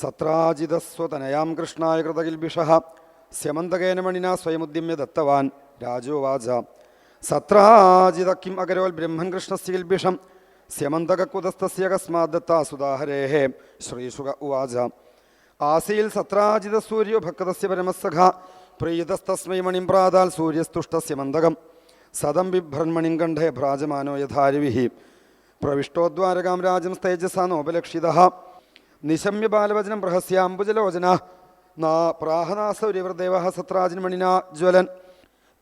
സത്രാജിതസ്വതനയാം കൃഷ്ണായ കൃതകിൽബിഷ സ്യമന്തകേന മണിനാ സ്വയമുദ്യമ്യ ദത്തവാൻ രാജോവാച. സത്രാജിത കിം അകരോൽ ബ്രഹ്മൻ കൃഷ്ണസ്യ കിൽബിഷം സ്യമന്തകുതസ്തസ്യ കസ്മാത് ദത്താസുദാഹരേः ശ്രീശുക ഉവാച. ആസിയിൽ സത്രാജിത സൂര്യോ ഭക്തസ്യ പരമസഖ. പ്രീതസ്തസ്മൈ മണിം പ്രാതാൽ സൂര്യസ്തുഷ്ടസ്യ മന്തകം സദം ബിഭ്രൺമണിം കണ്ഠേ ഭ്രാജമാനോ യഥാരവിഹി. പ്രവിഷ്ടോദ്വാരകാം രാജം തേജസാ നോപലക്ഷിത നിശമ്യ ബാലവചനം പ്രഹസ്യാംബുജലോചന. നാ പ്രാഹനാസൗര്യവൃദേവ സത്രാജിൻമണിനാ ജ്വലൻ.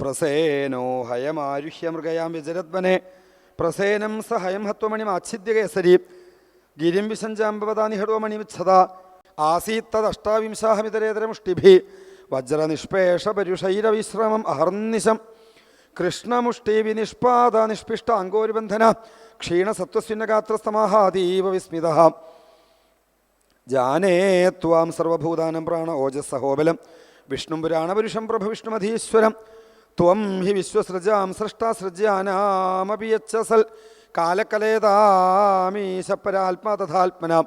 പ്രസേനോ ഹയമാരുഹ്യ മൃഗയാം വ്യജരത്മനെ പ്രസേനം സ ഹയം ഹത്വമണിമാച്ഛിദ്യ കേസരി. ഗിരിം വിശഞ്ചാംബവതാനി മണിമിച്ഛത ആസീത്തദഷ്ടാവിംശാഹമിതരേതരമുഷ്ടിഭി വജ്രനിഷ്പേഷപരുഷൈരവിശ്രമം അഹർനിശം. കൃഷ്ണമുഷ്ടി നിഷ്പാദ നിഷ്പിഷ്ട അങ്കോരുബന്ധന ക്ഷീണസത്വസ്വിന്നഗാത്രസ്തമാഹാതീവ വിസ്മിത ജാനേ ത്വാം സർവഭൂതാനം പ്രാണ ഓജസ്സഹോബലം. വിഷ്ണു പുരാണപുരുഷം പ്രഭവിഷ്ണുമധീശ്വരം ത്വം ഹി വിശ്വസൃജാം സൃഷ്ടാസൃജ്യാനാമപി യച്ഛസൽ കാലകലേതാമീശപ്പരാത്മാ തഥാത്മന.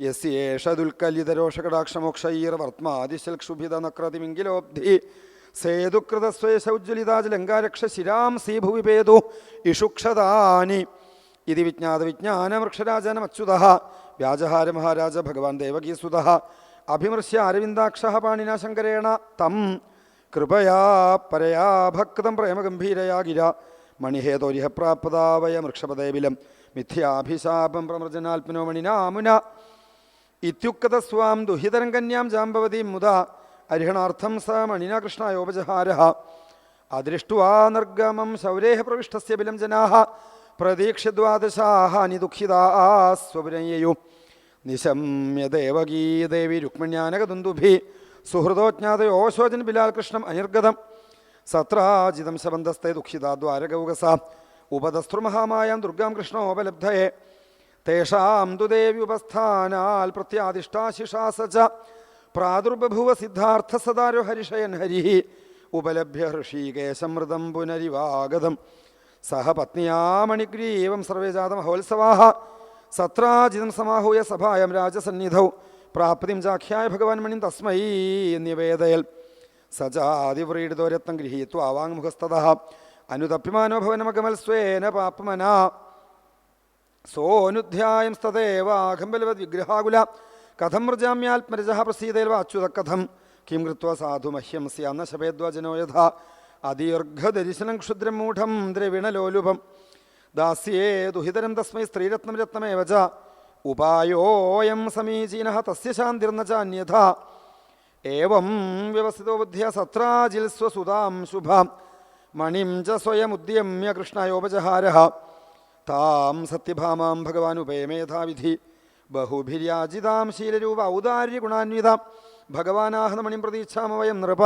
യസ്യേഷ ദുൽക്കല്ലിതരോഷകടാക്ഷമോക്ഷൈർവർമാദിശൽക്ഷുഭിത നക്രതിമിങ്കിലോബ്ധി സേതുകൃതസ്വേശൗജ്വലിതാജലങ്കാരക്ഷ ശിരാം സീഭുവിപേതു ഇഷുക്ഷതാനി ഇതി വിജ്ഞാത വിജ്ഞാനമൃക്ഷരാജനമച്യുത വ്യാജഹാര മഹാരാജ ഭഗവാൻ ദേവകീസുത അഭിമൃശ്യ അരവിന്ദാക്ഷ പാണിന ശങ്കരേണ. തം കൃപയാ പരയാ ഭക്തം പ്രേമഗംഭീരയാ ഗിര. മണിഹേതോരിഹ പ്രാപ്താവയ മൃക്ഷപദേവിലം മിഥ്യാഭിശാപം പ്രമൃജനാത്മനോ മണിനാമുന ഇത്യുക്തസ്വാം ദുഹിതരം കന്യാം ജാമ്പവതീം മുത അരിഹണാർത്ഥം സ മണിന കൃഷ്ണയോപജഹാര അദൃഷ്ടുവാ നിർഗമം ശൗരേഹ പ്രവിഷ്ടസ്യ ബിലം ജനാഹ. പ്രതീക്ഷ്യദ്വാദശാഹാനി ദുഃഖിതാ സ്വപുരയ്യു നിശമ്യ ദേവകീ ദേവി രുക്മിണ്യാനകദുന്ദുഭി സുഹൃദോജ്ഞാതയോശോചൻ ബിലാൽ കൃഷ്ണം അനിർഗതം. സത്രാജിതം ശബന്ധസ്തേ ദുഃഖിതാദ്വാരകൗകസ ദ്വാരകൗകസ. ഉപദസ്തൃമഹാമായാം ദുർഗാം കൃഷ്ണോപലബ്ധയെ തേഷാം ദുദേവി ഉപസ്ഥാനാൽ പ്രത്യാദിഷ്ടാശിഷാസ ച പ്രാദുർബഭുവ സിദ്ധാർത്ഥ സദാരോ ഹരിഷയൻ ഹരി. ഉപലഭ്യ ഹൃഷീകേശമൃതം പുനരിവാഗതം. സഹ പത്നിയാ ഏവം സർവേ ജാത മഹോത്സവാഹ സത്രാജിതം സമാഹൂയ സഭായം രാജസന്നിധൗ. പ്രാപ്തിം ചാഖ്യായ ഭഗവാൻ മണിം തസ്മൈ നിവേദയൽ സജാതിവ്രീഡിതോരത്വം ഗൃഹീത്വ ആവാങ്മുഖസ്തത അനുതപ്യമാനോ ഭവനമകമൽ സ്വേന പാപ്മനാ. സോനുധ്യായം സ്തദേവാഘംബലവത് വിഗ്രഹാകുല. കഥം മൃജാമ്യാത്മരജ പ്രസീതേൽവ അച്യുതകഥം കിം കൃത്വ സാധു മഹ്യം സ്യാന്ന ശപേദ്വജനോ യഥാ. അദീർഘദരിശനം ക്ഷുദ്രം മൂഢം ദ്രവിണലോലുപം ദാസ്യേ ദുഹിതരം തസ്മൈ സ്ത്രീരത്നം രത്നമേവ ച. ഉപായോയം സമീചീന തസ്യ ശാന്തിർന്ന ച അന്യഥ. ഏവം വ്യവസ്ഥിതോ ബുദ്ധ്യ സത്രാജിൽ സ്വസുതാം ശുഭാം. മണിം ച സ്വയമുദ്യമ്യ കൃഷ്ണയോപചഹാര. താം സത്യഭാമാം ഭഗവാൻ ഉപയമേധാവിധി ബഹുഭിര്യാജിതാം ശീലരൂപ ഔദാര്യഗുണാന്വിതാം. ഭഗവാനാഹനമണിം പ്രതീക്ഷാമവയം പ്രതീക്ഷാമ വയം നൃപ.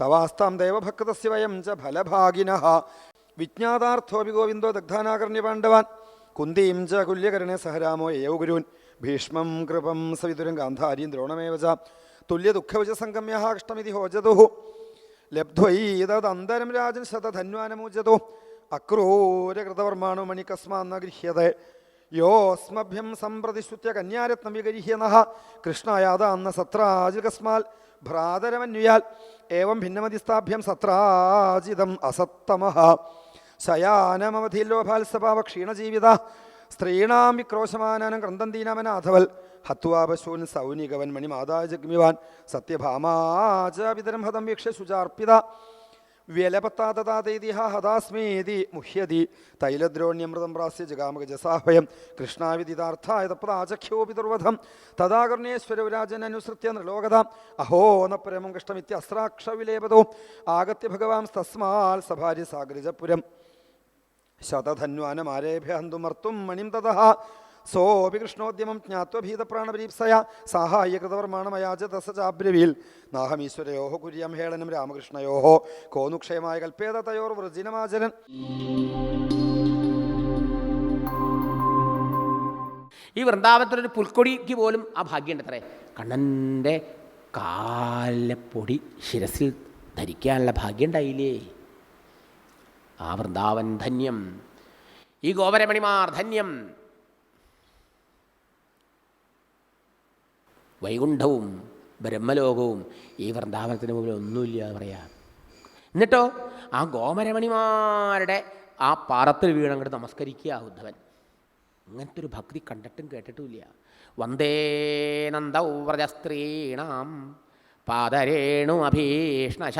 തവാസ്താം ദേവഭക്തസ്യ വയം ച ഫലഭാഗിന. വിജ്ഞാതാർത്ഥോപി ഗോവിന്ദോ ദഗ്ധാനാകർണ്യ പാണ്ഡവാൻ. കുന്തിയും ച കുല്യകരണേ സഹരാമോ യയോ ഗുരുൻ. ഭീഷ്മം കൃപം സവിതുരം ഗാന്ധാരിയും ദ്രോണമേവ ച. തുല്യദുഃഖവച സംഗമ്യ കഷ്ടമിതി ഹോജതുഹു ലബ്ധ്വൈതദന്തരം രാജൻ ശതധന്വാനമൂജതു. അക്രൂരകൃതവർമാണു മണികസ്മാന്ന ഗൃഹ്യതേ. യോസ്മഭ്യം സമ്പ്രതിശ്രുത്യ കന്യാരത്നം വിഗരിഹ്യന കൃഷ്ണയാതാന്ന സത്രാജികസ്മാൽ ഭ്രാതരമന്യുയാൽ ഏവം ഭിന്നമതിസ്ഥാഭ്യം സത്രാജിതം അസത്തമ ശയാനമവധിലോഭാത്സപാവ ക്ഷീണജീവിത സ്ത്രീണാം വിക്രോശമാനം ക്രന്ദന്തീനാമനാഥവൽ ഹത്വാപശൂൻ സൗനികവൻ മണിമാതാജഗ്മിവാൻ സത്യഭാമാചാപിതരം ഹതം വീക്ഷ്യ ശുചാർപ്പിത. വ്യലപത്താതതാതേതിഹ ഹതാസ്മേതി മുഹ്യതി. തൈലദ്രോണ്യമൃതം പ്രാസ്യ ജഗാമകജസാഹയം. കൃഷ്ണാവിദിതാർത്ഥായ തപ്രാചഖ്യോപിതുർവധം തഥാകർണേശ്വരവിരാജനനുസൃത്യ നൃലോകത. അഹോ ന പരമം കഷ്ടമിത്യസ്രാക്ഷവിലേപതോ. ആഗത്യ ഭഗവാൻ തസ്മാൽ സഭാര്യ സാഗരിജപുരം ശതധന്വാനമാരേഭ്യ ഹന്തുമർത്തും മണിം തതഃ സോപി കൃഷ്ണോദ്യമം ജ്ഞാത്വഭീതപ്രാണപരീപ്സയ സാഹായ്യകൃതവർമാണമയാച തസ ചാബ്രവീൽ നാഹമീശ്വരയോ കുര്യം ഹേളനം രാമകൃഷ്ണയോ കോനുക്ഷയമായ കൽപ്പേത തയോർ വൃജിനമാചരൻ ഈ വൃന്ദാവനത്തിലൊരു പുൽക്കൊടിക്ക് പോലും ആ ഭാഗ്യമുണ്ട് അത്രേ കണ്ണന്റെ കാലപ്പൊടി ശിരസിൽ ധരിക്കാനുള്ള ഭാഗ്യം ഉണ്ടായില്ലേ ആ വൃന്ദാവൻ ധന്യം. ഈ ഗോപരമണിമാർ ധന്യം. വൈകുണ്ഠവും ബ്രഹ്മലോകവും ഈ വൃന്ദാവനത്തിന് മുമ്പിൽ ഒന്നുമില്ല എന്ന് പറയാം. എന്നിട്ടോ ആ ഗോമരമണിമാരുടെ ആ പാറത്തിൽ വീണങ്ങോട്ട് നമസ്കരിക്കുക ഉദ്ധവൻ. അങ്ങനത്തെ ഒരു ഭക്തി കണ്ടിട്ടും കേട്ടിട്ടുമില്ല. വന്ദേ നന്ദൗവ്രജസ്ത്രീണാം പാതരേണു അഭീഷ്ണശ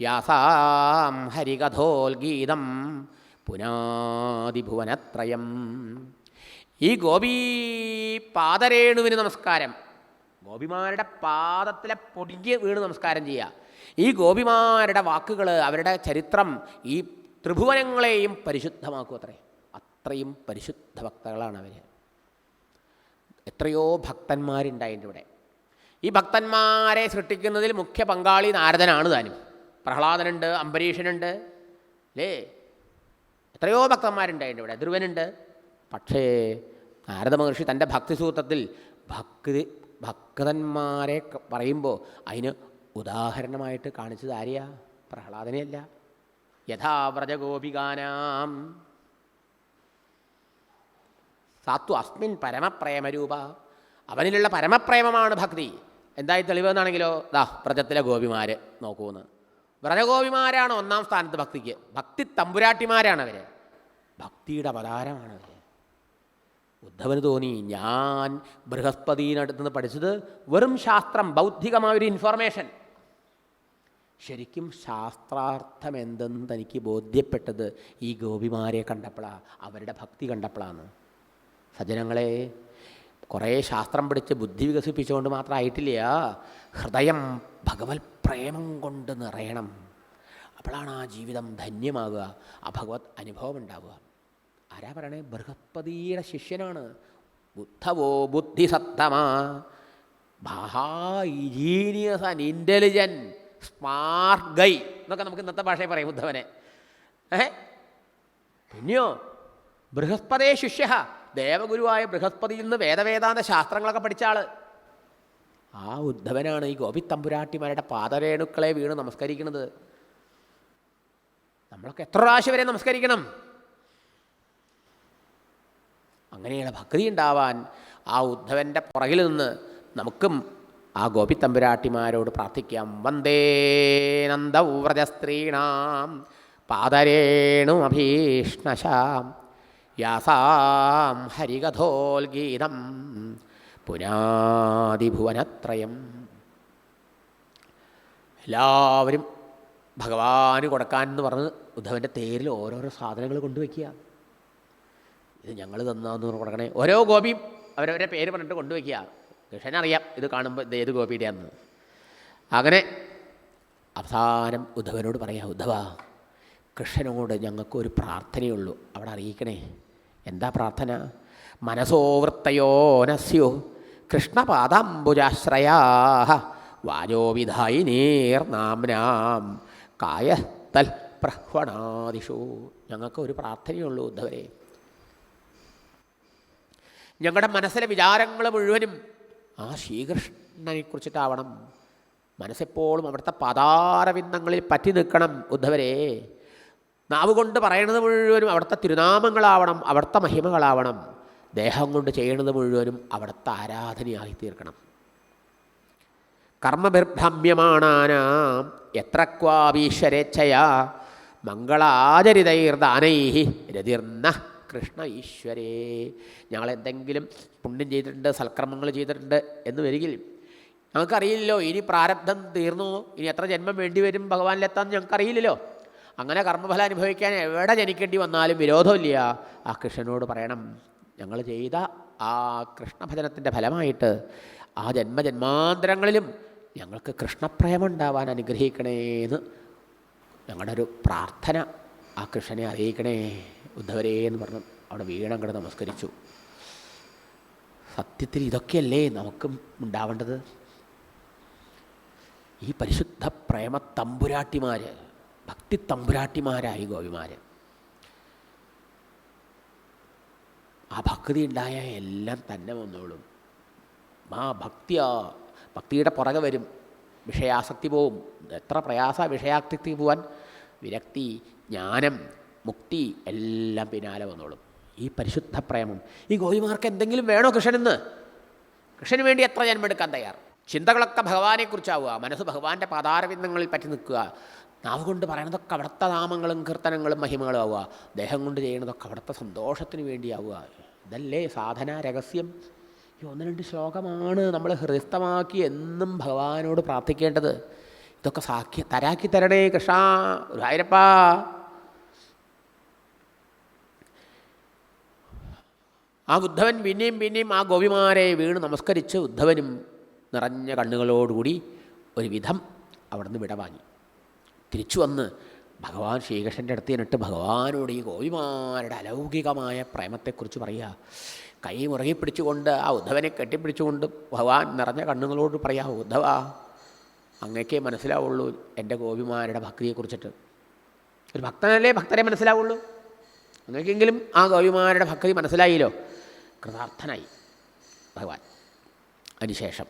യാസാം ഹരികഥോൽഗീതം പുനാതിഭുവനത്രയം ഈ ഗോപീ പാതരേണുവിന് നമസ്കാരം. ഗോപിമാരുടെ പാദത്തിലെ പൊടിഞ്ഞ് വീണ് നമസ്കാരം ചെയ്യുക. ഈ ഗോപിമാരുടെ വാക്കുകൾ അവരുടെ ചരിത്രം ഈ ത്രിഭുവനങ്ങളെയും പരിശുദ്ധമാക്കും അത്രേ അത്രയും പരിശുദ്ധ ഭക്തകളാണ് അവർ എത്രയോ ഭക്തന്മാരുണ്ടായിട്ടുണ്ട് ഇവിടെ ഈ ഭക്തന്മാരെ സൃഷ്ടിക്കുന്നതിൽ മുഖ്യ പങ്കാളി നാരദനാണ് താനും. പ്രഹ്ലാദനുണ്ട് അംബരീഷനുണ്ട് അല്ലേ എത്രയോ ഭക്തന്മാരുണ്ടായിട്ടുണ്ട് ഇവിടെ ധ്രുവനുണ്ട്. പക്ഷേ നാരദ മഹർഷി തന്റെ ഭക്തിസൂത്രത്തിൽ ഭക്തി ഭക്തന്മാരെ പറയുമ്പോൾ അതിന് ഉദാഹരണമായിട്ട് കാണിച്ചത് ആരെയാ? പ്രഹ്ലാദനെയല്ല. യഥാവ്രജഗോപികാനാം സാത്തു അസ്മിൻ പരമപ്രേമരൂപ. അവനിലുള്ള പരമപ്രേമമാണ് ഭക്തി. എന്തായി തെളിവെന്നാണെങ്കിലോ ദാ വ്രജത്തിലെ ഗോപിമാർ നോക്കൂന്ന്. വ്രജഗോപിമാരാണ് ഒന്നാം സ്ഥാനത്ത് ഭക്തിക്ക്. ഭക്തി തമ്പുരാട്ടിമാരാണ് അവർ ഭക്തിയുടെ അവതാരമാണ് അവർ ഉദ്ധവന് തോന്നി ഞാൻ ബൃഹസ്പതിനടുത്ത് നിന്ന് പഠിച്ചത് വെറും ശാസ്ത്രം ബൗദ്ധികമായൊരു ഇൻഫർമേഷൻ ശരിക്കും ശാസ്ത്രാർത്ഥം എന്തെന്ന് തനിക്ക് ബോധ്യപ്പെട്ടത് ഈ ഗോപിമാരെ കണ്ടപ്പോഴാണ് അവരുടെ ഭക്തി കണ്ടപ്പോഴാണ് സജ്ജനങ്ങളെ കുറേ ശാസ്ത്രം പഠിച്ച് ബുദ്ധി വികസിപ്പിച്ചുകൊണ്ട് മാത്രമായിട്ടില്ല ഹൃദയം ഭഗവത് പ്രേമം കൊണ്ട് നിറയണം. അപ്പോഴാണ് ആ ജീവിതം ധന്യമാകുക ആ ഭഗവത് അനുഭവം ഉണ്ടാവുക. ആരാ പറയണേ? ബൃഹസ്പതിയുടെ ശിഷ്യനാണ്. ബുദ്ധവോ ബുദ്ധിസത്തമാ. Genius and intelligent smart guy എന്നൊക്കെ നമുക്ക് ഇന്നത്തെ ഭാഷയിൽ പറയും ബുദ്ധവനെ. ഏ പിന്നെയോ? ബൃഹസ്പതേ ശിഷ്യ ദേവഗുരുവായ ബൃഹസ്പതിയിൽ നിന്ന് വേദവേദാന്ത ശാസ്ത്രങ്ങളൊക്കെ പഠിച്ച ആൾ. ആ ഉദ്ധവനാണ് ഈ ഗോപിത്തമ്പുരാട്ടിമാരുടെ പാദരേണുക്കളെ വീണ് നമസ്കരിക്കുന്നത് നമ്മളൊക്കെ എത്ര പ്രാവശ്യം വരെ നമസ്കരിക്കണം? അങ്ങനെയുള്ള ഭക്തി ഉണ്ടാവാൻ ആ ഉദ്ധവന്റെ പുറകിൽ നിന്ന് നമുക്കും ആ ഗോപിത്തമ്പുരാട്ടിമാരോട് പ്രാർത്ഥിക്കാം. വന്ദേ നന്ദവ്രജസ്ത്രീണാം പാതരേണുമഭീഷ്ണശാം യാസാം ഹരികഥോൽഗീതം പുനാതിഭുവനത്രയം എല്ലാവരും ഭഗവാന് കൊടുക്കാൻ എന്ന് പറഞ്ഞ് ഉദ്ധവന്റെ തേരിൽ ഓരോരോ സാധനങ്ങൾ കൊണ്ടുവയ്ക്കുക. ഇത് ഞങ്ങൾ തന്നാന്ന് കൊടുക്കണേ. ഓരോ ഗോപിയും അവരവരെ പേര് പറഞ്ഞിട്ട് കൊണ്ടുവയ്ക്കുക. കൃഷ്ണനറിയാം ഇത് കാണുമ്പോൾ ഇത് ഏത് ഗോപിയുടെയാന്ന് അങ്ങനെ അവസാനം ഉദ്ധവനോട് പറയാം ഉദ്ധവ കൃഷ്ണനോട് ഞങ്ങൾക്കൊരു പ്രാർത്ഥനയുള്ളൂ. അവിടെ അറിയിക്കണേ. എന്താ പ്രാർത്ഥന? മനസോ വൃത്തയോനസ്യോ കൃഷ്ണപാദാംബുജാശ്രയാ വാചോ വിധായിനീർനാംനാം കായത്തൽ പ്രഹ്വണാദിഷു ഞങ്ങൾക്ക് ഒരു പ്രാർത്ഥനയുള്ളൂ ഉദ്ധവരെ. ഞങ്ങളുടെ മനസ്സിലെ വിചാരങ്ങൾ മുഴുവനും ആ ശ്രീകൃഷ്ണനെ കുറിച്ചിട്ടാവണം. മനസ്സെപ്പോഴും അവിടുത്തെ പതാരവിന്ദങ്ങളിൽ പറ്റി നിൽക്കണം ഉദ്ധവരെ. നാവ് കൊണ്ട് പറയണത് മുഴുവനും അവിടുത്തെ തിരുനാമങ്ങളാവണം അവിടുത്തെ മഹിമകളാവണം. ദേഹം കൊണ്ട് ചെയ്യണത് മുഴുവനും അവിടുത്തെ ആരാധനയായി തീർക്കണം. കർമ്മബിർഭ്രമ്യമാണാനാം എത്ര ക്വാപീശ്വരേച്ഛയാ മംഗളാചരിതൈർദാനൈ രതിർന്ന കൃഷ്ണ ഈശ്വരേ ഞങ്ങൾ എന്തെങ്കിലും പുണ്യം ചെയ്തിട്ടുണ്ട് സൽക്കർമ്മങ്ങൾ ചെയ്തിട്ടുണ്ട് എന്ന് വരികിൽ ഞങ്ങൾക്കറിയില്ലല്ലോ ഇനി പ്രാരബ്ധം തീർന്നു ഇനി എത്ര ജന്മം വേണ്ടി വരും ഭഗവാനിലെത്താൻ ഞങ്ങൾക്കറിയില്ലല്ലോ. അങ്ങനെ കർമ്മഫലം അനുഭവിക്കാൻ എവിടെ ജനിക്കേണ്ടി വന്നാലും വിരോധമില്ല. ആ കൃഷ്ണനോട് പറയണം ഞങ്ങൾ ചെയ്ത ആ കൃഷ്ണഭജനത്തിന്റെ ഫലമായിട്ട് ആ ജന്മജന്മാന്തരങ്ങളിലും ഞങ്ങൾക്ക് കൃഷ്ണപ്രേമുണ്ടാവാൻ അനുഗ്രഹിക്കണേ എന്ന് ഞങ്ങളുടെ ഒരു പ്രാർത്ഥന ആ കൃഷ്ണനെ അറിയിക്കണേ. ഉദ്ധവരേ എന്ന് പറഞ്ഞു അവിടെ വീണം കിട നമസ്കരിച്ചു. സത്യത്തിൽ ഇതൊക്കെയല്ലേ നമുക്കും ഉണ്ടാവേണ്ടത്? ഈ പരിശുദ്ധ പ്രേമ തമ്പുരാട്ടിമാർ ഭക്തി തമ്പുരാട്ടിമാരായി ഗോപിമാർ ആ ഭക്തി ഉണ്ടായ എല്ലാം തന്നെ വന്നോളും. ആ ഭക്തിയാ ഭക്തിയുടെ പുറകെ വരും. വിഷയാസക്തി പോവും. എത്ര പ്രയാസ വിഷയാസക്തി പോവാൻ? വിരക്തി ജ്ഞാനം മുക്തി എല്ലാം പിന്നാലെ വന്നോളും. ഈ പരിശുദ്ധ പ്രേമം ഈ ഗോപിമാർക്ക് എന്തെങ്കിലും വേണോ കൃഷ്ണനെന്ന് കൃഷ്ണന് വേണ്ടി എത്ര ജന്മം എടുക്കാൻ തയ്യാർ? ചിന്തകളൊക്കെ ഭഗവാനെക്കുറിച്ചാവുക മനസ്സ് ഭഗവാന്റെ പാതാരവിന്ദങ്ങളിൽ പറ്റി നിൽക്കുക നാവ് കൊണ്ട് പറയണതൊക്കെ അവിടുത്തെ നാമങ്ങളും കീർത്തനങ്ങളും മഹിമകളും ആവുക ദേഹം കൊണ്ട് ചെയ്യണതൊക്കെ അവിടുത്തെ സന്തോഷത്തിന് വേണ്ടിയാവുക. ഇതല്ലേ സാധന രഹസ്യം? ഈ ഒന്ന് രണ്ട് ശ്ലോകമാണ് നമ്മൾ ഹൃദയസ്ഥമാക്കി എന്നും ഭഗവാനോട് പ്രാർത്ഥിക്കേണ്ടത്. ഇതൊക്കെ സാഖ്യ തരാക്കി തരണേ കൃഷ്ണ ഗുരുവായൂരപ്പാ. ആ ഉദ്ധവൻ പിന്നെയും പിന്നെയും ആ ഗോപിമാരെ വീണ് നമസ്കരിച്ച് ഉദ്ധവനും നിറഞ്ഞ കണ്ണുകളോടുകൂടി ഒരു വിധം അവിടുന്ന് വിടവാങ്ങി. തിരിച്ചു വന്ന് ഭഗവാൻ ശ്രീകൃഷ്ണന്റെ അടുത്ത് എന്നിട്ട് ഭഗവാനോട് ഈ ഗോപിമാരുടെ അലൗകികമായ പ്രേമത്തെക്കുറിച്ച് പറയുക. കൈ മുറുകി പിടിച്ചുകൊണ്ട് ആ ഉദ്ധവനെ കെട്ടിപ്പിടിച്ചുകൊണ്ട് ഭഗവാൻ നിറഞ്ഞ കണ്ണുകളോട് പറയാ ഉദ്ധവ അങ്ങേക്കേ മനസ്സിലാവുള്ളൂ എന്റെ ഗോപിമാരുടെ ഭക്തിയെക്കുറിച്ചിട്ട്. ഒരു ഭക്തനല്ലേ ഭക്തരെ മനസ്സിലാവുള്ളൂ? അങ്ങനെയെങ്കിലും ആ ഗോപിമാരുടെ ഭക്തി മനസ്സിലായില്ലോ. കൃതാർത്ഥനായി. ഭഗവാൻ. അതിനുശേഷം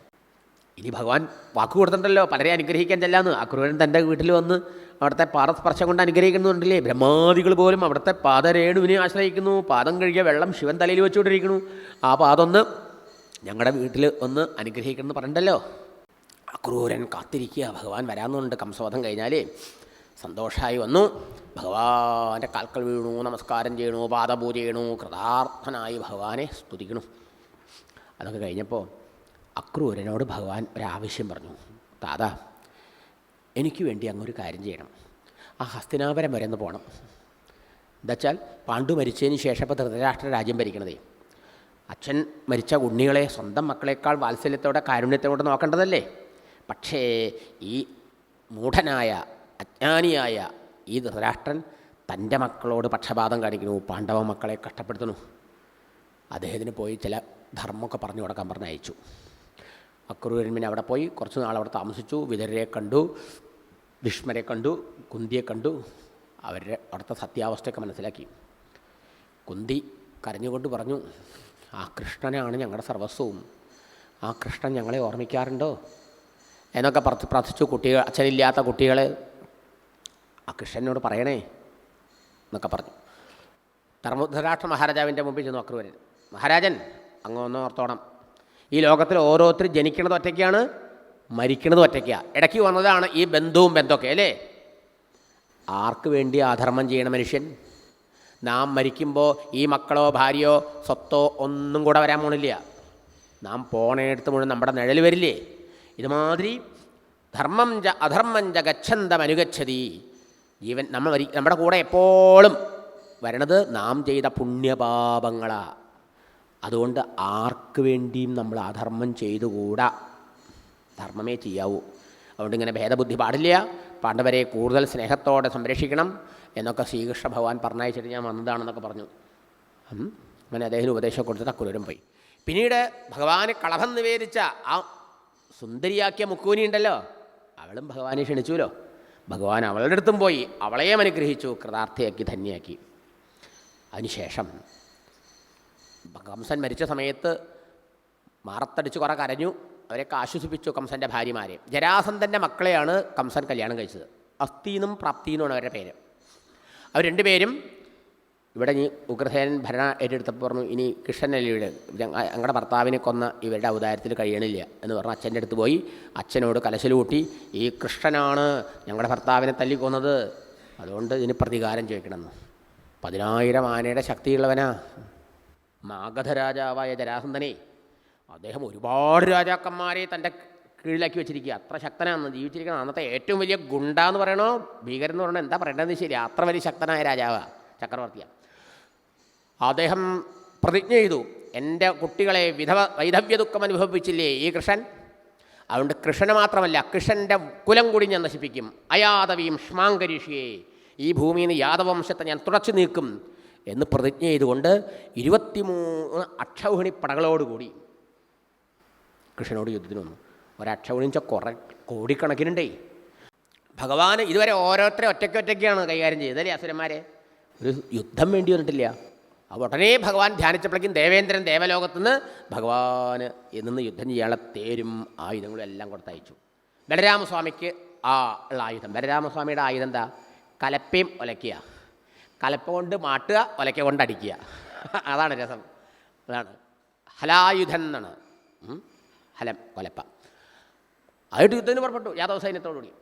ഇനി ഭഗവാൻ വാക്ക് കൊടുത്തിട്ടുണ്ടല്ലോ. പലരെ അനുഗ്രഹിക്കാൻ ചെല്ലാന്ന്. അക്രൂരൻ തന്റെ വീട്ടിൽ വന്ന് അവിടുത്തെ പാദസ്പർശം കൊണ്ട് അനുഗ്രഹിക്കുന്നുണ്ടല്ലേ? ബ്രഹ്മാദികൾ പോലും അവിടുത്തെ പാദരേണുവിനെ ആശ്രയിക്കുന്നു. പാദം കഴുകിയ വെള്ളം ശിവൻ തലയിൽ വെച്ചുകൊണ്ടിരിക്കുന്നു. ആ പാദം ഒന്ന് ഞങ്ങളുടെ വീട്ടിൽ ഒന്ന് അനുഗ്രഹിക്കണം എന്ന് പറഞ്ഞിട്ടല്ലോ അക്രൂരൻ കാത്തിരിക്കുക. ഭഗവാൻ വരാമെന്നുണ്ട്. കംസവധം കഴിഞ്ഞാലേ സന്തോഷമായി വന്നു. ഭഗവാന്റെ കാൽക്കൽ വീണു നമസ്കാരം ചെയ്യണു പാദപൂജ ചെയ്യണു കൃതാർത്ഥനായി ഭഗവാനെ സ്തുതിക്കണു അതൊക്കെ കഴിഞ്ഞപ്പോൾ അക്രൂരനോട് ഭഗവാൻ ഒരാവശ്യം പറഞ്ഞു. താതാ എനിക്ക് വേണ്ടി അങ്ങൊരു കാര്യം ചെയ്യണം. ആ ഹസ്തിനാപരം വരെ ഒന്ന് പോകണം എന്താച്ചാൽ പാണ്ഡു മരിച്ചതിന് ശേഷം ഇപ്പോൾ ധൃതരാഷ്ട്ര രാജ്യം ഭരിക്കണതേ. അച്ഛൻ മരിച്ച ഉണ്ണികളെ സ്വന്തം മക്കളെക്കാൾ വാത്സല്യത്തോടെ കാരുണ്യത്തോടെ നോക്കേണ്ടതല്ലേ? പക്ഷേ ഈ മൂഢനായ അജ്ഞാനിയായ ഈ ധൃതരാഷ്ട്രൻ തന്റെ മക്കളോട് പക്ഷപാതം കാണിക്കുന്നു പാണ്ഡവ മക്കളെ കഷ്ടപ്പെടുത്തുന്നു. അദ്ദേഹത്തിന് പോയി ചില ധർമ്മമൊക്കെ പറഞ്ഞു കൊടുക്കാൻ പറഞ്ഞ് അയച്ചു. അക്രൂരൻ പിന്നെ അവിടെ പോയി കുറച്ച് നാൾ അവിടെ താമസിച്ചു വിതരരെ കണ്ടു ഭീഷ്മരെ കണ്ടു കുന്തിയെ കണ്ടു അവരുടെ അവിടുത്തെ സത്യാവസ്ഥയൊക്കെ മനസ്സിലാക്കി. കുന്തി കരഞ്ഞുകൊണ്ട് പറഞ്ഞു ആ കൃഷ്ണനാണ് ഞങ്ങളുടെ സർവസ്വവും. ആ കൃഷ്ണൻ ഞങ്ങളെ ഓർമ്മിക്കാറുണ്ടോ? എന്നൊക്കെ പ്രാർത്ഥി പ്രാർത്ഥിച്ചു. കുട്ടികൾ അച്ഛനില്ലാത്ത കുട്ടികൾ ആ കൃഷ്ണനോട് പറയണേ എന്നൊക്കെ പറഞ്ഞു. ധർമ്മധരാഷ്ട്ര മഹാരാജാവിന്റെ മുമ്പിൽ ചെന്ന് അക്രൂരൻ മഹാരാജൻ അങ്ങ് ഒന്ന് ഓർത്തോണം. ഈ ലോകത്തിൽ ഓരോരുത്തർ ജനിക്കണത് ഒറ്റയ്ക്കാണ് മരിക്കണത് ഒറ്റയ്ക്കാണ് ഇടയ്ക്ക് വന്നതാണ് ഈ ബന്ധവും ബന്ധമൊക്കെ അല്ലേ? ആർക്ക് വേണ്ടി അധർമ്മം ചെയ്യണ മനുഷ്യൻ? നാം മരിക്കുമ്പോൾ ഈ മക്കളോ ഭാര്യയോ സ്വത്തോ ഒന്നും കൂടെ വരാൻ പോണില്ല. നാം പോണേടത്ത് മുഴുവൻ നമ്മുടെ നിഴൽ വരില്ലേ? ഇതുമാതിരി ധർമ്മം ജ അധർമ്മം ജ ഗച്ഛന്തം അനുഗച്ഛതി ജീവൻ നമ്മൾ നമ്മുടെ കൂടെ എപ്പോഴും വരണത് നാം ചെയ്ത പുണ്യപാപങ്ങളാ. അതുകൊണ്ട് ആർക്ക് വേണ്ടിയും നമ്മൾ അധർമ്മം ചെയ്തുകൂടാ. ധർമ്മമേ ചെയ്യാവൂ. അതുകൊണ്ട് ഇങ്ങനെ ഭേദബുദ്ധി പാടില്ല. പാണ്ഡവരെ കൂടുതൽ സ്നേഹത്തോടെ സംരക്ഷിക്കണം എന്നൊക്കെ ശ്രീകൃഷ്ണ ഭഗവാൻ പറഞ്ഞയച്ചിട്ട് ഞാൻ വന്നതാണെന്നൊക്കെ പറഞ്ഞു. അങ്ങനെ അദ്ദേഹത്തിന് ഉപദേശം കൊടുത്തിട്ട് അക്കുരൂരം പോയി. പിന്നീട് ഭഗവാന് കളഭം നിവേദിച്ച ആ സുന്ദരിയാക്കിയ മുക്കൂനി ഉണ്ടല്ലോ അവളും ഭഗവാനെ ക്ഷണിച്ചുല്ലോ ഭഗവാൻ അവളുടെ അടുത്തും പോയി. അവളെയും അനുഗ്രഹിച്ചു. കൃതാർത്ഥയാക്കി ധന്യയാക്കി. അതിനുശേഷം കംസൻ മരിച്ച സമയത്ത് മാറത്തടിച്ച് കുറേ കരഞ്ഞു. അവരെയൊക്കെ ആശ്വസിപ്പിച്ചു കംസന്റെ ഭാര്യമാരെ. ജരാസന്ധന്റെ മക്കളെയാണ് കംസൻ കല്യാണം കഴിച്ചത്. അസ്ഥീനും പ്രാപ്തീനുമാണ് അവരുടെ പേര്. അവർ രണ്ടുപേരും ഇവിടെ ഇനി ഉഗ്രസേനൻ ഭരണ ഏറ്റെടുത്തപ്പോൾ പറഞ്ഞു ഇനി കൃഷ്ണനല്ലിയുടെ ഞങ്ങളുടെ ഭർത്താവിനെ കൊന്ന ഇവരുടെ അവതാരത്തിൽ കഴിയണില്ല. എന്ന് പറഞ്ഞ് അച്ഛന്റെ അടുത്ത് പോയി അച്ഛനോട് കലശൽ കൂട്ടി ഈ കൃഷ്ണനാണ് ഞങ്ങളുടെ ഭർത്താവിനെ തല്ലിക്കൊന്നത് അതുകൊണ്ട് ഇതിന് പ്രതികാരം ചോദിക്കണമെന്ന്. പതിനായിരം ആനയുടെ ശക്തിയുള്ളവനാ. മാഗധ രാജാവായ ജരാസന്ധനെ അദ്ദേഹം ഒരുപാട് രാജാക്കന്മാരെ തന്റെ കീഴിലാക്കി വെച്ചിരിക്കുക. അത്ര ശക്തനാണ് ജീവിച്ചിരിക്കണം അന്നത്തെ ഏറ്റവും വലിയ ഗുണ്ട എന്ന് പറയണോ? ഭീകരൻ എന്ന് പറയണോ? എന്താ പറയേണ്ടതെന്ന് ശരി അത്ര വലിയ ശക്തനായ രാജാവാണ് ചക്രവർത്തിയാണ് അദ്ദേഹം പ്രതിജ്ഞ ചെയ്തു എന്റെ കുട്ടികളെ വിധവ വൈധവ്യ ദുഃഖം അനുഭവിച്ചില്ലേ ഈ കൃഷ്ണൻ? അതുകൊണ്ട് കൃഷ്ണനെ മാത്രമല്ല കൃഷ്ണന്റെ കുലം കൂടി ഞാൻ നശിപ്പിക്കും. അയാദവിയും ഷ്മാങ്കരിഷിയെ ഈ ഭൂമിയിൽ നിന്ന് യാദവംശത്തെ ഞാൻ തുടച്ചു നീക്കും. എന്ന് പ്രതിജ്ഞ ചെയ്തുകൊണ്ട് ഇരുപത്തിമൂന്ന് അക്ഷൗഹിണി പടകളോടുകൂടി കൃഷ്ണനോട് യുദ്ധത്തിന് വന്നു. ഒരക്ഷൗണിച്ച കുറേ കോടിക്കണക്കിനുണ്ടേ. ഭഗവാൻ ഇതുവരെ ഓരോരുത്തരെ ഒറ്റയ്ക്ക് ഒറ്റയ്ക്കാണ് കൈകാര്യം ചെയ്തല്ലേ അസുരന്മാരെ? ഒരു യുദ്ധം വേണ്ടി വന്നിട്ടില്ല. ഉടനെ ഭഗവാൻ ധ്യാനിച്ചപ്പോഴേക്കും ദേവേന്ദ്രൻ ദേവലോകത്തുനിന്ന് ഭഗവാന് നിന്ന് യുദ്ധം ചെയ്യാനുള്ള തേരും ആയുധങ്ങളും എല്ലാം കൊടുത്തയച്ചു ബലരാമസ്വാമിക്ക് ആ ഉള്ള ആയുധം. ബലരാമസ്വാമിയുടെ ആയുധം എന്താ? കലപ്പയും ഒലയ്ക്കുക. കലപ്പ കൊണ്ട് മാട്ടുക ഒലയ്ക്ക കൊണ്ട് അടിക്കുക. അതാണ് രസം. അതാണ്. ഹലായുധം എന്നാണ്. ഹലം കൊലപ്പ ആയിട്ട് യുദ്ധത്തിന് പുറപ്പെട്ടു. യാദവ സൈന്യത്തോടുകൂടി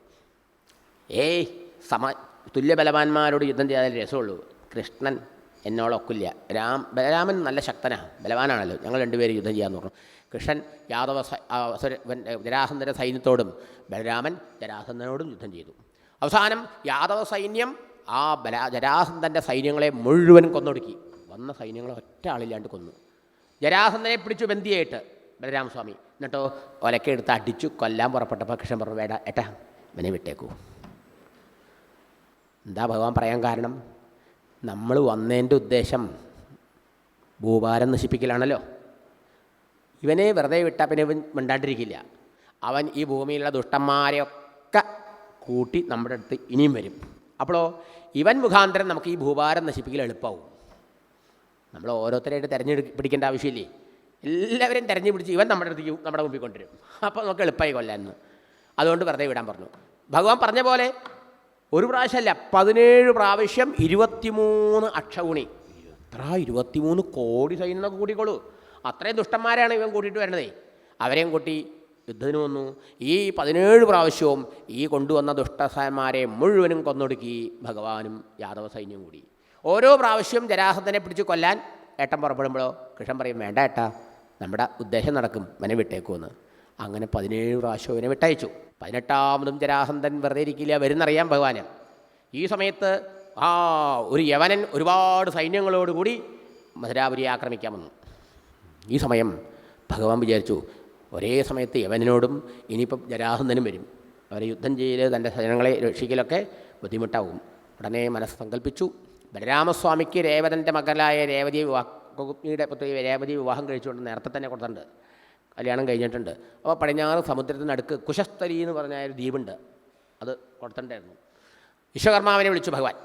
ഏയ് സമ തുല്യബലവാന്മാരോട് യുദ്ധം ചെയ്യാൻ രസമുള്ളൂ. കൃഷ്ണൻ എന്നോടൊക്കില്ല രാം ബലരാമൻ നല്ല ശക്തനാണ്. ബലവാനാണല്ലോ. ഞങ്ങൾ രണ്ടുപേരും യുദ്ധം ചെയ്യാമെന്ന് പറഞ്ഞു. കൃഷ്ണൻ യാദവ ജരാസന്ധന്റെ സൈന്യത്തോടും ബലരാമൻ ജരാസന്ധനോടും യുദ്ധം ചെയ്തു. അവസാനം യാദവ സൈന്യം ആ ബല ജരാസന്ധന്റെ സൈന്യങ്ങളെ മുഴുവൻ കൊന്നൊടുക്കി. വന്ന സൈന്യങ്ങളെ ഒറ്റ ആളില്ലാണ്ട് കൊന്നു. ജരാസന്ധനെ പിടിച്ചു ബന്ധിയായിട്ട് ബലരാമസ്വാമി. എന്നിട്ടോ ഒലക്കെടുത്ത് അടിച്ചു കൊല്ലാൻ പുറപ്പെട്ടപ്പോൾ കൃഷ്ണൻ പറഞ്ഞു വേട ഏട്ടാ ഇവനെ വിട്ടേക്കൂ. എന്താ ഭഗവാൻ പറയാൻ കാരണം? നമ്മൾ വന്നതിന്റെ ഉദ്ദേശം ഭൂഭാരം നശിപ്പിക്കലാണല്ലോ. ഇവനെ വെറുതെ വിട്ടാൽ പിന്നെ ഇവൻ മിണ്ടാണ്ടിരിക്കില്ല. അവൻ ഈ ഭൂമിയിലുള്ള ദുഷ്ടന്മാരെയൊക്കെ കൂട്ടി നമ്മുടെ അടുത്ത് ഇനിയും വരും. അപ്പോഴോ ഇവൻ മുഖാന്തരം നമുക്ക് ഈ ഭൂഭാരം നശിപ്പിക്കൽ എളുപ്പമാവും നമ്മൾ ഓരോരുത്തരായിട്ട് തിരഞ്ഞെടുക്ക പിടിക്കേണ്ട ആവശ്യമില്ലേ? എല്ലാവരെയും തിരഞ്ഞു പിടിച്ച് ഇവൻ നമ്മുടെ അടുത്തേക്ക് നമ്മുടെ മുമ്പിൽ കൊണ്ടുവരും. അപ്പോൾ നമുക്ക് എളുപ്പമായി കൊല്ലാമെന്ന്. അതുകൊണ്ട് വെറുതെ വിടാൻ പറഞ്ഞു. ഭഗവാൻ പറഞ്ഞ പോലെ ഒരു പ്രാവശ്യമല്ല പതിനേഴ് പ്രാവശ്യം ഇരുപത്തിമൂന്ന് അക്ഷൗണി എത്ര? ഇരുപത്തിമൂന്ന് കോടി സൈന്യം കൂട്ടിക്കോളൂ. അത്രയും ദുഷ്ടന്മാരാണ് ഇവൻ കൂട്ടിയിട്ട് വരണതേ അവരെയും കൂട്ടി യുദ്ധത്തിന് വന്നു. ഈ പതിനേഴ് പ്രാവശ്യവും ഈ കൊണ്ടുവന്ന ദുഷ്ടന്മാരെ മുഴുവനും കൊന്നൊടുക്കി ഭഗവാനും യാദവ സൈന്യം കൂടി. ഓരോ പ്രാവശ്യവും ജരാസന്ധനെ പിടിച്ച് കൊല്ലാൻ ഏട്ടൻ പുറപ്പെടുമ്പോഴോ കൃഷ്ണൻ പറയും വേണ്ട ഏട്ടാ നമ്മുടെ ഉദ്ദേശം നടക്കും മനെ വിട്ടേക്കുമെന്ന്. അങ്ങനെ പതിനേഴ് പ്രാവശ്യം ഇവനെ വിട്ടയച്ചു. പതിനെട്ടാമതും ജരാസന്ധൻ വെറുതെ ഇരിക്കില്ല വരുന്നറിയാം ഭഗവാന്. ഈ സമയത്ത് ആ ഒരു യവനൻ ഒരുപാട് സൈന്യങ്ങളോടുകൂടി മധുരാപുരി ആക്രമിക്കാൻ വന്നു. ഈ സമയം ഭഗവാൻ വിചാരിച്ചു ഒരേ സമയത്ത് യവനോടും ഇനിയിപ്പം ജരാസന്ധനും വരും. അവരെ യുദ്ധം ചെയ്ത് തന്റെ സജനങ്ങളെ രക്ഷിക്കലൊക്കെ ബുദ്ധിമുട്ടാവും ഉടനെ മനസ്സ് സങ്കല്പിച്ചു ബലരാമസ്വാമിക്ക് രേവതന്റെ മകളായ രേവതി വിവാഹ കുഗ്നിയുടെ പുത്രി രേവതി വിവാഹം കഴിച്ചുകൊണ്ട് നേരത്തെ തന്നെ കൊടുത്തിട്ടുണ്ട്. കല്യാണം കഴിഞ്ഞിട്ടുണ്ട്. അപ്പോൾ പടിഞ്ഞാറ് സമുദ്രത്തിനടുക്ക് കുശസ്ഥലി എന്ന് പറഞ്ഞ ഒരു ദ്വീപുണ്ട്. അത് കൊടുത്തിട്ടുണ്ടായിരുന്നു. വിശ്വകർമാവിനെ വിളിച്ചു ഭഗവാൻ.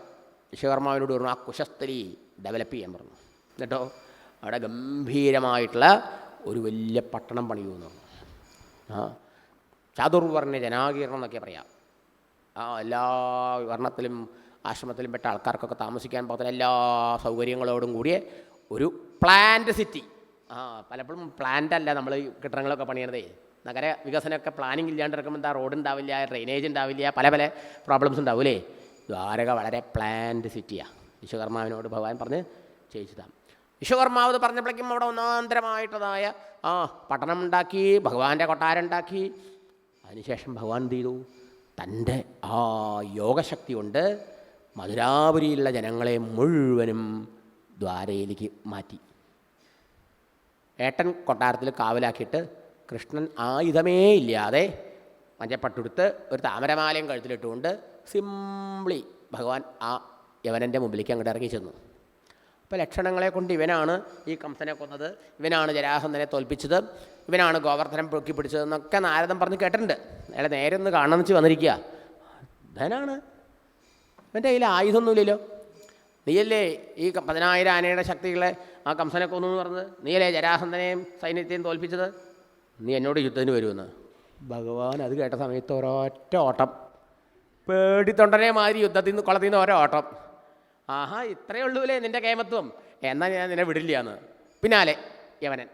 വിശ്വകർമാവിനോട് പറഞ്ഞു ആ കുശസ്ഥലി ഡെവലപ്പ് ചെയ്യാൻ പറഞ്ഞു. എന്നിട്ടോ അവിടെ ഗംഭീരമായിട്ടുള്ള ഒരു വലിയ പട്ടണം പണിയുമെന്ന് ആ ചാതുർവർണ ജനാകീരണം എന്നൊക്കെ പറയാം. ആ എല്ലാ വർണത്തിലും ആശ്രമത്തിലും പെട്ട ആൾക്കാർക്കൊക്കെ താമസിക്കാൻ പോകത്തില്ല എല്ലാ സൗകര്യങ്ങളോടും കൂടിയ ഒരു പ്ലാന്റ് സിറ്റി ആ പലപ്പോഴും പ്ലാന്റ് അല്ല നമ്മൾ കെട്ടിടങ്ങളൊക്കെ പണിയണതേ. നഗര വികസനമൊക്കെ പ്ലാനിങ് ഇല്ലാണ്ട് ഇറക്കുമ്പോൾ എന്താ റോഡ് ഉണ്ടാവില്ല ഡ്രെയിനേജ് ഉണ്ടാവില്ല പല പല പ്രോബ്ലംസ് ഉണ്ടാവില്ലേ ദ്വാരക വളരെ പ്ലാൻഡ് സിറ്റിയാണ് വിശ്വകർമാവിനോട് ഭഗവാൻ പറഞ്ഞ് ചെയ്യിച്ചതാണ് വിശ്വകർമാവ് പറഞ്ഞപ്പോഴേക്കും അവിടെ ഒന്നാന്തരമായിട്ടതായ ആ പട്ടണം ഉണ്ടാക്കി ഭഗവാന്റെ കൊട്ടാരം ഉണ്ടാക്കി. അതിനുശേഷം ഭഗവാൻ എന്ത് ചെയ്തു? തന്റെ ആ യോഗശക്തി കൊണ്ട് മധുരാപുരിയിലുള്ള ജനങ്ങളെ മുഴുവനും ദ്വാരയിലേക്ക് മാറ്റി. ഏട്ടൻ കൊട്ടാരത്തിൽ കാവലാക്കിയിട്ട് കൃഷ്ണൻ ആയുധമേ ഇല്ലാതെ മഞ്ഞപ്പട്ടുടുത്ത് ഒരു താമരമാലയും കഴുത്തിലിട്ടുകൊണ്ട് സിംപ്ലി ഭഗവാൻ ആ യവനന്റെ മുമ്പിലേക്ക് അങ്ങോട്ട് ഇറങ്ങി ചെന്നു. അപ്പോൾ ലക്ഷണങ്ങളെ കൊണ്ട് ഇവനാണ് ഈ കംസനെ കൊന്നത്. ഇവനാണ് ജരാസന്ധനെ തോൽപ്പിച്ചത്. ഇവനാണ് ഗോവർദ്ധനം പൊക്കി പിടിച്ചതെന്നൊക്കെ നാരദം പറഞ്ഞ് കേട്ടിട്ടുണ്ട്. അയാളെ നേരെ ഒന്ന് കാണണമെന്ന് വെച്ച് വന്നിരിക്കുക. ധനാണ് ഇവന്റെ കയ്യിൽ ആയുധമൊന്നുമില്ലല്ലോ. നീയല്ലേ ഈ പതിനായിരം ആനയുടെ ശക്തികളെ ആ കംസനെ കൊന്നു എന്ന് പറഞ്ഞത് നീയല്ലേ ജരാസന്ധനെയും സൈന്യത്തെയും തോൽപ്പിച്ചത്? നീ എന്നോട് യുദ്ധത്തിന് വരുമെന്ന്. ഭഗവാൻ അത് കേട്ട സമയത്ത് ഒരൊറ്റ ഓട്ടം. പേടിത്തൊണ്ടനെ മാതിരി യുദ്ധത്തിൽ നിന്ന് കുളത്തിൽ നിന്ന് ഓരോ ഓട്ടം. ആഹാ ഇത്രയേ ഉള്ളൂലേ നിന്റെ കേമത്വം. എന്നാൽ ഞാൻ നിന്നെ വിടില്ല എന്ന് പിന്നാലെ യവനൻ.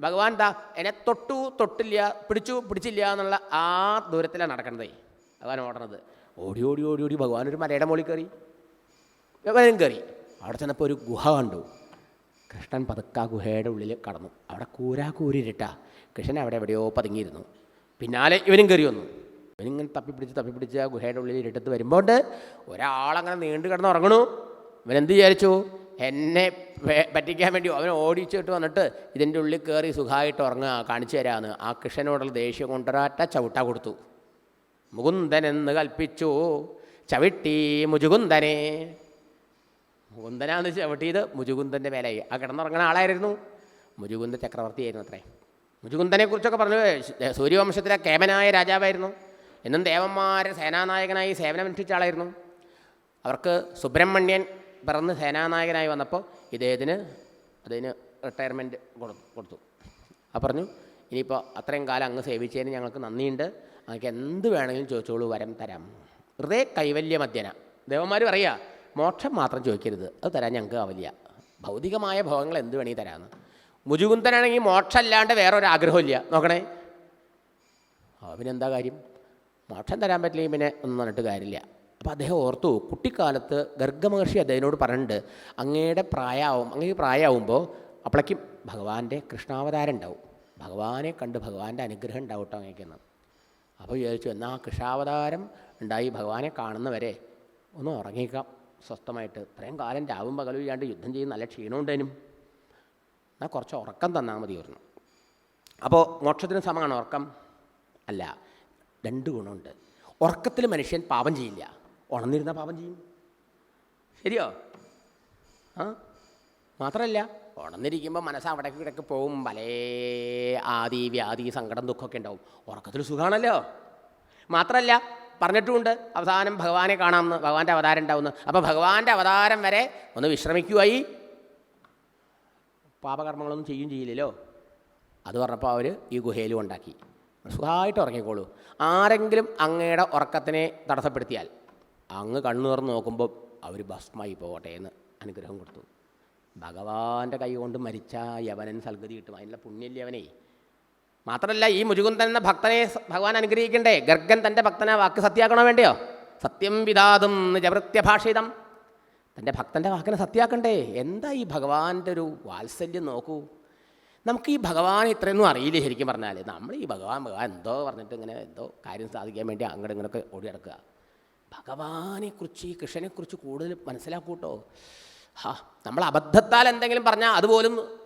ഭഗവാൻ ദാ എന്നെ തൊട്ടു തൊട്ടില്ല പിടിച്ചു പിടിച്ചില്ല എന്നുള്ള ആ ദൂരത്തിലാണ് നടക്കണതേ ഭഗവാൻ ഓടണത്. ഓടി ഓടി ഓടി ഓടി ഭഗവാൻ ഒരു മലയുടെ മുകളിൽ കയറി. യവനും കയറി. അവിടെ ചെന്നപ്പോൾ ഒരു ഗുഹ കണ്ടു. കൃഷ്ണൻ പതുക്കെ ഗുഹയുടെ ഉള്ളിൽ കടന്നു. അവിടെ കൂരാ കൂരിട്ടാ കൃഷ്ണൻ അവിടെ എവിടെയോ പതുങ്ങിയിരുന്നു. പിന്നാലെ ഇവനും കയറി വന്നു. ഇവനിങ്ങനെ തപ്പിപ്പിടിച്ച് തപ്പിപ്പിടിച്ച് ആ ഗുഹയുടെ ഉള്ളിൽ ഇരുട്ടത്ത് വരുമ്പോൾ ഒരാളങ്ങനെ നീണ്ടു കിടന്ന് ഉറങ്ങണു. ഇവനെന്ത് വിചാരിച്ചു? എന്നെ പറ്റിക്കാൻ വേണ്ടി അവൻ ഓടിച്ചിട്ട് വന്നിട്ട് ഇതിന്റെ ഉള്ളിൽ കയറി സുഖമായിട്ട് ഉറങ്ങുക കാണിച്ചു തരാമെന്ന് ആ കൃഷ്ണനോടുള്ള ദേഷ്യം കൊണ്ടൊരാറ്റ ചവിട്ട കൊടുത്തു. മുകുന്ദൻ എന്ന് കൽപ്പിച്ചു ചവിട്ടി മുജുകുന്ദനെ. മുകുന്ദനാന്ന് ചവിട്ടിയത് മുജുകുന്ദന്റെ മേലായി. ആ കിടന്നുറങ്ങുന്ന ആളായിരുന്നു മുജുകുന്ദ ചക്രവർത്തിയായിരുന്നു അത്രേ. മുജുകുന്ദനെക്കുറിച്ചൊക്കെ പറഞ്ഞു സൂര്യവംശത്തിലെ കേമനായ രാജാവായിരുന്നു. എന്നും ദേവന്മാരെ സേനാനായകനായി സേവനമനുഷ്ഠിച്ച ആളായിരുന്നു. അവർക്ക് സുബ്രഹ്മണ്യൻ പിറന്ന് സേനാനായകനായി വന്നപ്പോൾ ഇദ്ദേഹത്തിന് അതിന് റിട്ടയർമെന്റ് കൊടുത്തു കൊടുത്തു. ആ പറഞ്ഞു ഇനിയിപ്പോൾ അത്രയും കാലം അങ്ങ് സേവിച്ചതിന് ഞങ്ങൾക്ക് നന്ദിയുണ്ട്. അങ്ങക്ക് എന്ത് വേണമെങ്കിലും ചോദിച്ചോളൂ വരം തരാം. ഹൃദയ കൈവല്യ മധ്യന ദേവന്മാർ പറയുക മോക്ഷം മാത്രം ചോദിക്കരുത്. അത് തരാൻ ഞങ്ങൾക്ക് ആവില്ല ഭൗതികമായ ഭോഗങ്ങൾ എന്ത് വേണമെങ്കിൽ തരാമെന്ന് മുജുകുന്ദനാണെങ്കിൽ മോക്ഷം അല്ലാണ്ട് വേറെ ഒരു ആഗ്രഹമില്ല നോക്കണേ പിന്നെന്താ കാര്യം? മോക്ഷം തരാൻ പറ്റില്ലെങ്കിൽ പിന്നെ ഒന്നും പറഞ്ഞിട്ട് കാര്യമില്ല. അപ്പോൾ അദ്ദേഹം ഓർത്തു കുട്ടിക്കാലത്ത് ഗർഗമഹർഷി അദ്ദേഹത്തിനോട് പറഞ്ഞിട്ടുണ്ട് അങ്ങയുടെ പ്രായമാവും അങ്ങേ പ്രായമാവുമ്പോൾ അപ്പോഴേക്കും ഭഗവാന്റെ കൃഷ്ണാവതാരം ഉണ്ടാവും. ഭഗവാനെ കണ്ട് ഭഗവാന്റെ അനുഗ്രഹം ഉണ്ടാവും കേട്ടോ അങ്ങേക്കെന്ന്. അപ്പോൾ വിചാരിച്ചു എന്നാൽ കൃഷ്ണാവതാരം ഉണ്ടായി ഭഗവാനെ കാണുന്നവരെ ഒന്ന് ഉറങ്ങിക്കാം സ്വസ്ഥമായിട്ട് ഇത്രയും കാലം രാവും പകലും ഇല്ലാണ്ട് യുദ്ധം ചെയ്യുന്ന നല്ല ക്ഷീണം ക്ഷീണമുണ്ടേനും എന്നാൽ കുറച്ച് ഉറക്കം തന്നാൽ മതി പറഞ്ഞു അപ്പോൾ മോക്ഷത്തിന് സമമാണ് ഉറക്കം? അല്ല രണ്ട് ഗുണമുണ്ട്. ഉറക്കത്തിൽ മനുഷ്യൻ പാപം ചെയ്യില്ല. ഉണർന്നിരുന്ന പാപം ചെയ്യും. ശരിയോ? ആ? മാത്രമല്ല ഉണർന്നിരിക്കുമ്പോൾ മനസ്സ് അവിടേക്ക് കിടക്ക് പോകും. പലേ ആദി വ്യാധി സങ്കടം ദുഃഖമൊക്കെ ഉണ്ടാവും. ഉറക്കത്തിൽ സുഖമാണല്ലോ മാത്രമല്ല പറഞ്ഞിട്ടുമുണ്ട്. അവസാനം ഭഗവാനെ കാണാമെന്ന് ഭഗവാന്റെ അവതാരം ഉണ്ടാവുമെന്ന് അപ്പോൾ ഭഗവാന്റെ അവതാരം വരെ ഒന്ന് വിശ്രമിക്കുവായി. പാപകർമ്മങ്ങളൊന്നും ചെയ്യും ചെയ്യില്ലല്ലോ. അത് പറഞ്ഞപ്പോൾ അവർ ഈ ഗുഹയിലും ഉണ്ടാക്കി. സുഖമായിട്ട് ഉറങ്ങിക്കോളൂ. ആരെങ്കിലും അങ്ങയുടെ ഉറക്കത്തിനെ തടസ്സപ്പെടുത്തിയാൽ അങ്ങ് കണ്ണു തുറന്ന് നോക്കുമ്പോൾ അവർ ഭസ്മായി പോകട്ടെ എന്ന് അനുഗ്രഹം കൊടുത്തു. ഭഗവാന്റെ കൈ കൊണ്ട് മരിച്ച യവനൻ സൽഗതി കിട്ടും. അതിനുള്ള പുണ്യല്ലേ അവനെ. മാത്രമല്ല ഈ മുരുകുന്ദൻ എന്ന ഭക്തനെ ഭഗവാൻ അനുഗ്രഹിക്കണ്ടേ? ഗർഗൻ തന്റെ ഭക്തനെ വാക്ക് സത്യാക്കണോ വേണ്ടയോ? സത്യം വിധാതും നിജവൃത്യഭാഷിതം. തന്റെ ഭക്തന്റെ വാക്കിനെ സത്യാക്കണ്ടേ? എന്താ ഈ ഭഗവാന്റെ ഒരു വാത്സല്യം നോക്കൂ. നമുക്ക് ഈ ഭഗവാൻ ഇത്രയൊന്നും അറിയില്ല ശരിക്കും പറഞ്ഞാൽ നമ്മൾ ഈ ഭഗവാൻ ഭഗവാൻ എന്തോ പറഞ്ഞിട്ട് ഇങ്ങനെ എന്തോ കാര്യം സാധിക്കാൻ വേണ്ടി അങ്ങോട്ട് ഇങ്ങോട്ടൊക്കെ ഓടി നടക്കുക. ഭഗവാനെക്കുറിച്ച് ഈ കൃഷ്ണനെക്കുറിച്ച് കൂടുതൽ മനസ്സിലാക്കൂട്ടോ? ഹാ നമ്മൾ അബദ്ധത്താൽ എന്തെങ്കിലും പറഞ്ഞാൽ അതുപോലും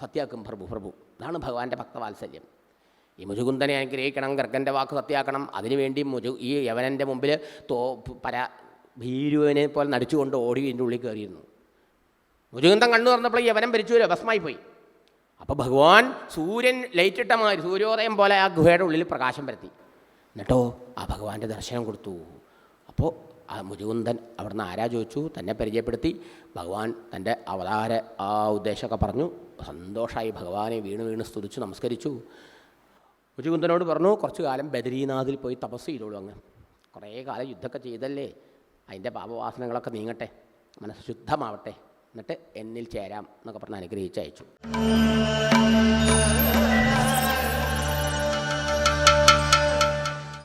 സത്യാക്കും പ്രഭു പ്രഭു. ഇതാണ് ഭഗവാന്റെ ഭക്തവാത്സല്യം. ഈ മുജുകുന്ദനെ അനുഗ്രഹിക്കണം ഗർഗന്റെ വാക്ക് സത്യാക്കണം. അതിനുവേണ്ടി മുജു ഈ യവനന്റെ മുമ്പിൽ തോ പര ഭീരുവിനെ പോലെ നടിച്ചുകൊണ്ട് ഓടി ഇതിന്റെ ഉള്ളിൽ കയറിയിരുന്നു. മുജുകുന്ദൻ കണ്ണു തുറന്നപ്പോൾ യവനം ഭരിച്ചുവല്ലോ ഭസ്മായി പോയി. അപ്പോൾ ഭഗവാൻ സൂര്യൻ ലൈറ്റിട്ട മാതിരി സൂര്യോദയം പോലെ ആ ഗുഹയുടെ ഉള്ളിൽ പ്രകാശം പരത്തി. എന്നിട്ടോ ആ ഭഗവാന്റെ ദർശനം കൊടുത്തു. അപ്പോൾ ആ മുജുകുന്ദൻ അവിടുന്ന് ആരാ ചോദിച്ചു തന്നെ പരിചയപ്പെടുത്തി. ഭഗവാൻ തന്റെ അവതാര ആ ഉദ്ദേശമൊക്കെ പറഞ്ഞു. സന്തോഷമായി ഭഗവാനെ വീണ് വീണ് സ്തുതിച്ചു നമസ്കരിച്ചു. മുജുകുന്ദനോട് പറഞ്ഞു കുറച്ചു കാലം ബദരീനാഥിൽ പോയി തപസ് ചെയ്തോളൂ അങ്ങ്. കുറേ കാലം യുദ്ധമൊക്കെ ചെയ്തല്ലേ? അതിന്റെ പാപവാസനകളൊക്കെ നീങ്ങട്ടെ. മനസ്സ് ശുദ്ധമാവട്ടെ. എന്നിട്ട് എന്നിൽ ചേരാം എന്നൊക്കെ പറഞ്ഞ് അനുഗ്രഹിച്ച് അയച്ചു.